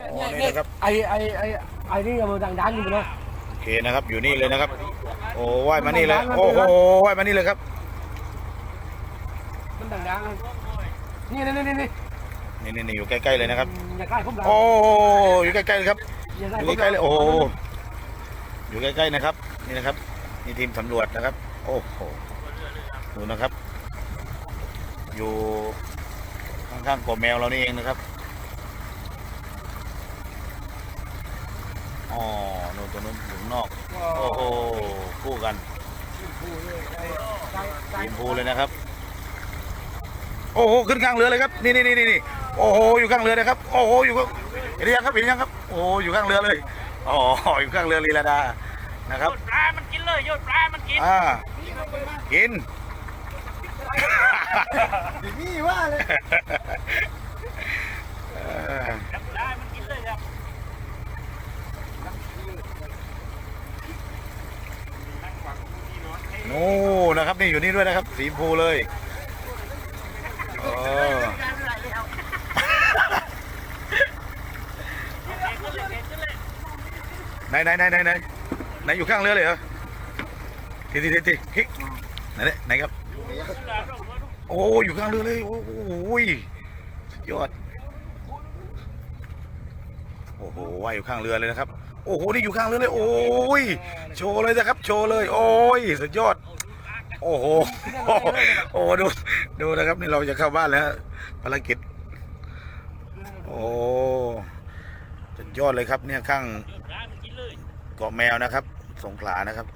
อ๋อนี่นะครับไอไอไอไอนี่มันดังๆอยู่นะโอเคนะครับ อยู่นี่เลยนะครับ โอ้ว่ายมานี่เลยโอ้โหว่ายมานี่เลยครับ มันดังๆนี่นี่นี่นี่นี่นี่นี่อยู่ใกล้ๆเลยนะครับอย่าใกล้ผมดังโอ้อยู่ใกล้ๆเลยครับอย่าอใกล้ยู่ใกล้ๆเลยโอ้โหอยู่ใกล้ๆนะครับ นี่นะครับนี่ทีมสำรวจนะครับ โอ้โหดูนะครับ อยู่ข้างๆกบแมวเรานี่เองนะครับ อ๋อนู่นตัวนู้นอยู่ข้างนอก โอ้โหคู่กันทีมพูเลยนะครับ โอ้โหขึ้นข้างเรือเลยครับ นี่นี่นี่นี่โอ้โหอยู่ข้างเรือนะครับ โอ้โหอยู่ข้างเห็นหรือยังครับเห็นหรือยังครับ โอ้โหอยู่ข้างเรือเลยอ๋ออยู่ข้างเรือลีลาดานะครับปลา มันกินเลยโยนปลา มันกินอ่ากินนี่ว่าเลย เออ ปลา มันกินเลยครับ โอ้นะครับนี่อยู่นี่ด้วยนะครับ สีมพูเลยเออไหนไหนไหนไหนไหนไหนอยู่ข้างเรือเลยเหรอทีทีทีทีฮิไหนเนี่ยไหนครับ โอ้อยู่ข้างเรือเลย โอ้โหสุดยอด โอ้โหว่ายอยู่ข้างเรือเลยนะครับ โอ้โห นี่อยู่ข้างเรือเลย โอ้ย โชว์เลยนะครับ โชว์เลย โอ้ย สุดยอด โอ้โห โอ้โหดู ดูนะครับ นี่เราจะเข้าบ้านแล้ว ภารกิจ โอ้สุดยอดเลยครับ เนี่ยข้างเกาะแมวนะครับ สงขลานะครับ